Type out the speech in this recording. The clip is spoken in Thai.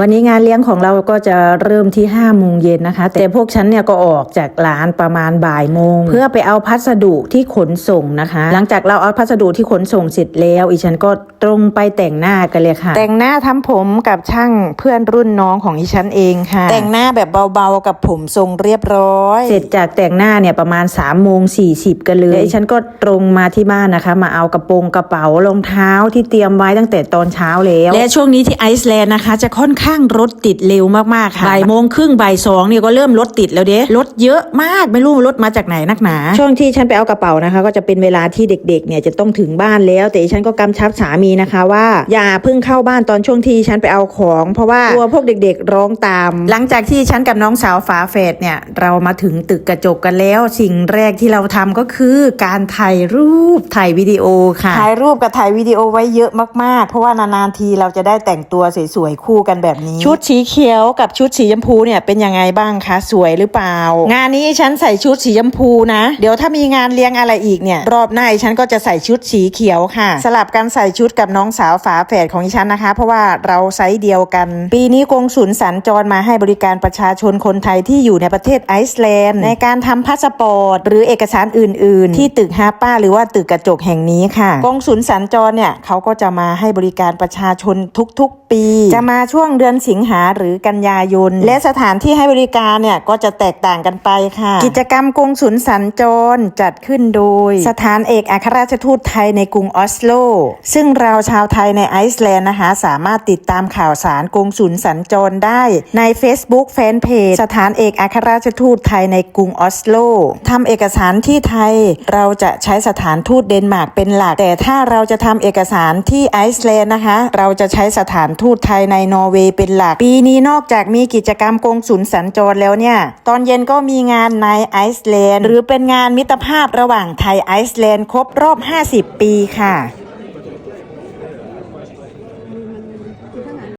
วันนี้งานเลี้ยงของเราก็จะเริ่มที่5้าโมงเย็นนะคะ แต่พวกฉันเนี่ยก็ออกจากร้านประมาณบ่ายโมง เพื่อไปเอาพัสดุที่ขนส่งนะคะ หลังจากเราเอาพัสดุที่ขนส่งเสร็จแล้ว อีฉันก็ตรงไปแต่งหน้ากันเลยค่ะ แต่งหน้าทำผมกับช่างเพื่อนรุ่นน้องของอีฉันเองค่ะ แต่งหน้าแบบเบาๆกับผมทรงเรียบร้อย เสร็จจากแต่งหน้าเนี่ยประมาณ3ามโมงสีกันเลยอีฉันก็ตรงมาที่บ้านนะคะ มาเอากระโปรงกระเป๋ารองเท้าที่เตรียมไว้ตั้งแต่ตอนเช้าแล้ว และช่วงนี้ที่ไอซ์แลนด์นะคะ จะค่อนข้างรถติดเร็วมากๆค่ะบ่ายโมงครึ่งบ่ายสองเนี่ยก็เริ่มรถติดแล้วเด้รถเยอะมากไม่รู้รถมาจากไหนนักหนา ช่วงที่ฉันไปเอากระเป๋านะคะ ก็จะเป็นเวลาที่เด็กๆเนี่ยจะต้องถึงบ้านแล้ว แต่ฉันก็กำชับสามีนะคะว่าอย่าเพิ่งเข้าบ้านตอนช่วงที่ฉันไปเอาของ เพราะว่ากลัวพวกเด็กๆร้องตาม หลังจากที่ฉันกับน้องสาวฝาแฝดเนี่ยเรามาถึงตึกกระจกกันแล้ว สิ่งแรกที่เราทำก็คือการถ่ายรูปถ่ายวิดีโอค่ะถ่ายรูปกับถ่ายวิดีโอไว้เยอะมากๆ เพราะว่านานๆทีเราจะได้แต่งตัวสวยๆคู่กันแบบนี้ ชุดสีเขียวกับชุดสีชมพูเนี่ยเป็นยังไงบ้างคะสวยหรือเปล่า งานนี้ฉันใส่ชุดสีชมพูนะ เดี๋ยวถ้ามีงานเลี้ยงอะไรอีกเนี่ยรอบหน้าฉันก็จะใส่ชุดสีเขียวค่ะ สลับกันใส่ชุดกับน้องสาวฝาแฝดของฉันนะคะ เพราะว่าเราไซส์เดียวกัน ปีนี้กงสุลสัญจรมาให้บริการประชาชนคนไทยที่อยู่ในประเทศไอซ์แลนด์ ในการทำพาสปอร์ตหรือเอกสารอื่น ๆ ที่ตึกฮาป้า หรือว่าตึกกระจกแห่งนี้ค่ะกงสุลสัญจรเนี่ยเขาก็จะมาให้บริการประชาชนทุก ๆ ปี จะมาช่วงเดือนสิงหาหรือกันยายน และสถานที่ให้บริการเนี่ยก็จะแตกต่างกันไปค่ะ กิจกรรมกงสุลสัญจรจัดขึ้นโดย สถานเอกอัครราชทูตไทยในกรุงออสโล ซึ่งเราชาวไทยในไอซ์แลนด์นะคะ สามารถติดตามข่าวสารกงสุลสัญจรได้ ใน Facebook Fanpage สถานเอกอัครราชทูตไทยในกรุงออสโลทำเอกสารที่ไทย เราจะใช้สถานทูตเดนมาร์กเป็นหลัก แต่ถ้าเราจะทำเอกสารที่ไอซ์แลนด์นะคะ เราจะใช้สถานทูตไทยในนอร์เวย์เป็นหลัก ปีนี้นอกจากมีกิจกรรมกงสุนสัญจรแล้วเนี่ย ตอนเย็นก็มีงานในไอซ์แลนด์หรือเป็นงานมิตรภาพระหว่างไทยไอซ์แลนด์ครบรอบ 50 ปีค่ะ